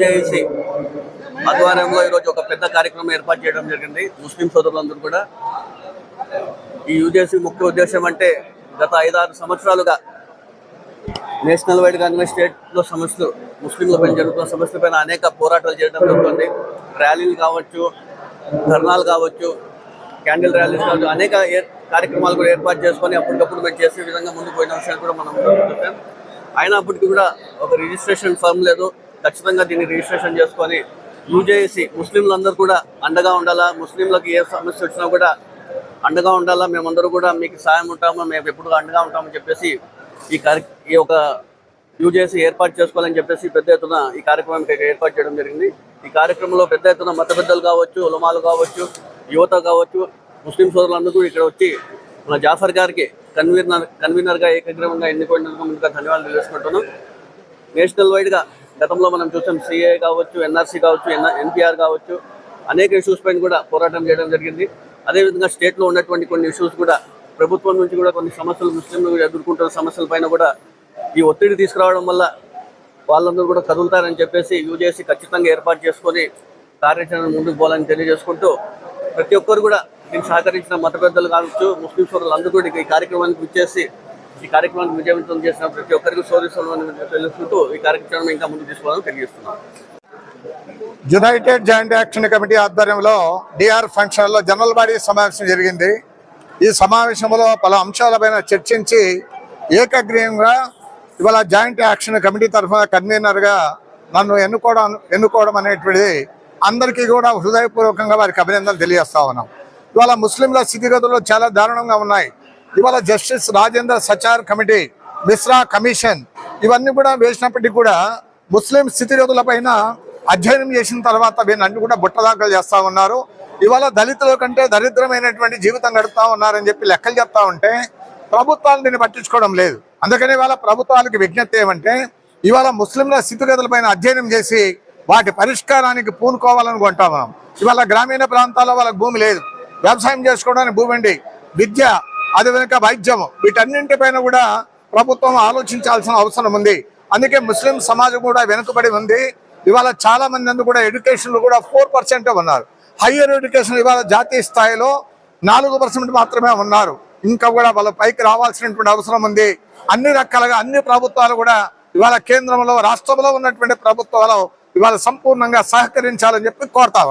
JAC ఆధ్వర్యంలో ఈరోజు ఒక పెద్ద కార్యక్రమం ఏర్పాటు చేయడం జరిగింది. ముస్లిం సోదరులందరూ కూడా. ఈ యూజేసీ ముఖ్య ఉద్దేశం అంటే గత ఐదారు సంవత్సరాలుగా నేషనల్ వైడ్ కానీ స్టేట్లో సమస్యలు ముస్లింలపైన జరుగుతున్న సమస్యలపైన అనేక పోరాటాలు చేయడం జరుగుతుంది. ర్యాలీలు కావచ్చు ధర్నాలు కావచ్చు క్యాండిల్ ర్యాలీస్ కావచ్చు అనేక కార్యక్రమాలు కూడా ఏర్పాటు చేసుకొని అప్పటికప్పుడు మేము చేసే విధంగా ముందుకు పోయిన విషయాలు కూడా మనం చూసాం. అయినప్పటికీ కూడా ఒక రిజిస్ట్రేషన్ ఫామ్ లేదు. ఖచ్చితంగా దీన్ని రిజిస్ట్రేషన్ చేసుకొని యూజేఏసీ ముస్లింలందరూ కూడా అండగా ఉండాలా? ముస్లింలకు ఏ సమస్య వచ్చినా కూడా అండగా ఉండాలా? మేమందరూ కూడా మీకు సాయం ఉంటాము? మేము ఎప్పుడు అండగా ఉంటామని చెప్పేసి ఈ కార్య ఈ యొక్క చేసి ఏర్పాటు చేసుకోవాలని చెప్పేసి పెద్ద ఎత్తున ఈ కార్యక్రమం ఏర్పాటు చేయడం జరిగింది. ఈ కార్యక్రమంలో పెద్ద ఎత్తున మత పెద్దలు కావచ్చు ఉలమాలు కావచ్చు యువత కావచ్చు ముస్లిం సోదరులందరూ ఇక్కడ వచ్చి మన జాఫర్ గారికి కన్వీనర్ కన్వీనర్గా ఏకగ్రహంగా ఎన్నుకోవడానికి ముందుగా ధన్యవాదాలు తెలుసుకుంటున్నాం నేషనల్ వైడ్గా గతంలో మనం చూసాం సిఏ కావచ్చు ఎన్ఆర్సీ కావచ్చు ఎన్ ఎన్పిఆర్ కావచ్చు అనేక ఇష్యూస్ పైన కూడా పోరాటం చేయడం జరిగింది. అదేవిధంగా స్టేట్లో ఉన్నటువంటి కొన్ని ఇష్యూస్ కూడా ప్రభుత్వం నుంచి కూడా కొన్ని సమస్యలు ముస్లింలు ఎదుర్కొంటున్న సమస్యల పైన కూడా ఈ ఒత్తిడి తీసుకురావడం వల్ల వాళ్ళందరూ కూడా కదులుతారని చెప్పేసి యూజేసి ఖచ్చితంగా ఏర్పాటు చేసుకొని కార్యాచరణ ముందుకు పోవాలని తెలియజేసుకుంటూ ప్రతి ఒక్కరు కూడా దీనికి సహకరించిన మత పెద్దలు కావచ్చు ముస్లిం సోదరులు అందరూ కూడా ఈ కార్యక్రమానికి విచ్చేసి ఈ కార్యక్రమాన్ని విజయవంతం చేసిన ప్రతి ఒక్కరికి శోధిస్తున్నామని తెలుసుకుంటూ ఈ కార్యక్రమం ఇంకా ముందుకు తీసుకోవాలని తెలియజేస్తున్నాను. యునైటెడ్ జాయింట్ యాక్షన్ కమిటీ ఆధ్వర్యంలో డిఆర్ ఫంక్షన్లో జనరల్ బాడీ సమావేశం జరిగింది. ఈ సమావేశంలో పలు అంశాలపైన చర్చించి ఏకగ్రీయంగా ఇవాళ జాయింట్ యాక్షన్ కమిటీ తరఫున కన్వీనర్గా నన్ను ఎన్నుకోవడం ఎన్నుకోవడం అనేటువంటిది అందరికీ కూడా హృదయపూర్వకంగా వారికి అభినందనలు తెలియజేస్తా ఉన్నాం. ఇవాళ ముస్లింల స్థితిగతులు చాలా దారుణంగా ఉన్నాయి. ఇవాళ justice Rajendra Sachar committee Mishra commission ఇవన్నీ కూడా వేసినప్పటికీ కూడా ముస్లిం స్థితిగతుల పైన అధ్యయనం చేసిన తర్వాత వీళ్ళని కూడా బుట్టదాఖలు చేస్తూ ఉన్నారు. ఇవాళ దళితుల కంటే దరిద్రమైనటువంటి జీవితం గడుపుతా ఉన్నారని చెప్పి లెక్కలు చెప్తా ఉంటే ప్రభుత్వాలు దీన్ని పట్టించుకోవడం లేదు. అందుకని ఇవాళ ప్రభుత్వాలకు విజ్ఞప్తి ఏమంటే ఇవాళ ముస్లింల స్థితిగతులపైన అధ్యయనం చేసి వాటి పరిష్కారానికి పూనుకోవాలని కొంటా ఇవాళ గ్రామీణ ప్రాంతాల్లో వాళ్ళకి భూమి లేదు. వ్యవసాయం చేసుకోవడానికి భూమి విద్య అదే విధంగా వైద్యం. వీటన్నింటిపైన కూడా ప్రభుత్వం ఆలోచించాల్సిన అవసరం ఉంది. అందుకే ముస్లిం సమాజం కూడా వెనుకబడి ఉంది. ఇవాళ చాలా మంది అందరూ కూడా ఎడ్యుకేషన్లు కూడా ఫోర్ పర్సెంట్ ఉన్నారు. హయ్యర్ ఎడ్యుకేషన్ ఇవాళ జాతీయ స్థాయిలో నాలుగు పర్సెంట్ మాత్రమే ఉన్నారు. ఇంకా కూడా వాళ్ళ పైకి రావాల్సినటువంటి అవసరం ఉంది. అన్ని రకాలుగా అన్ని ప్రభుత్వాలు కూడా ఇవాళ కేంద్రంలో రాష్ట్రంలో ఉన్నటువంటి ప్రభుత్వాలు ఇవాళ సంపూర్ణంగా సహకరించాలని చెప్పి కోరుతా